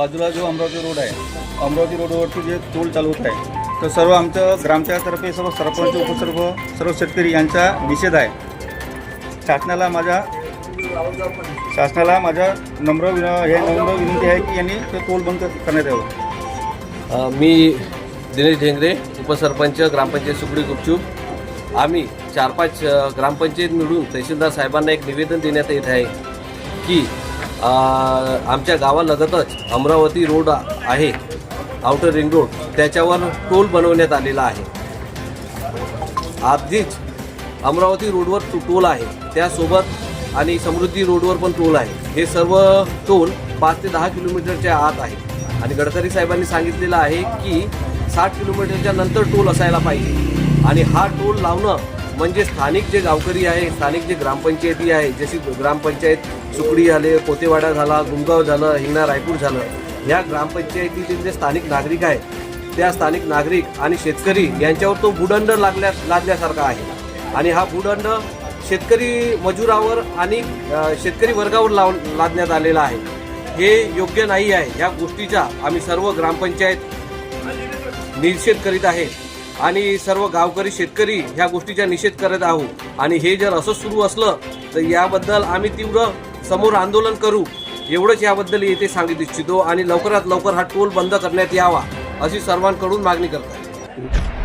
बाजूला जो अमरावती रोड आहे अमरावती रोडवरती जे टोल चालू होत आहे तर सर्व आमचं ग्रामपंचायतर्फे सर्व सरपंच उपसर्ग सर्व शेतकरी यांचा निषेध आहे. शासनाला माझ्या शासनाला माझ्या नम्र विन हे नम्र विनंती आहे की यांनी ते टोल बंद करण्यात यावं. मी दिनेश ढेंगरे उपसरपंच ग्रामपंचायत सुकडी गुपचूप. आम्ही चार पाच ग्रामपंचायत मिळून तहसीलदार साहेबांना एक निवेदन देण्यात येत आहे की आमच्या गावालगतच अमरावती रोड आहे आउटर रिंग रोड त्याच्यावर टोल बनवण्यात आलेला आहे. आधीच अमरावती रोडवर टोल आहे. त्यासोबत आणि समृद्धी रोडवर पण टोल आहे. हे सर्व टोल पाच ते दहा किलोमीटरच्या आत आहे. आणि गडकरी साहेबांनी सांगितलेलं आहे की साठ किलोमीटरच्या नंतर टोल असायला पाहिजे. आणि हा टोल लावणं म्हणजे स्थानिक जे गावकरी आहे स्थानिक जे ग्रामपंचायती आहे जशी ग्रामपंचायत सुकडी झाले पोतेवाडा झाला गुमगाव झालं हिंगणा रायपूर झालं ह्या ग्रामपंचायतीतील जे स्थानिक नागरिक आहेत त्या स्थानिक नागरिक आणि शेतकरी यांच्यावर तो बुडंड लागल्या लादल्यासारखा आहे. आणि हा बुडंड शेतकरी मजुरावर आणि शेतकरी वर्गावर लाव लादण्यात आलेला आहे. हे योग्य नाही आहे. ह्या गोष्टीचा आम्ही सर्व ग्रामपंचायत निषेध करीत आहे. आणि सर्व गावकरी शेतकरी ह्या गोष्टीचा निषेध करत आहोत. आणि हे जर असं सुरू असलं तर याबद्दल आम्ही तीव्र समोर आंदोलन करू. एवढंच याबद्दल येथे सांगित इच्छितो आणि लवकरात लवकर हा टोल बंद करण्यात यावा अशी सर्वांकडून मागणी करतात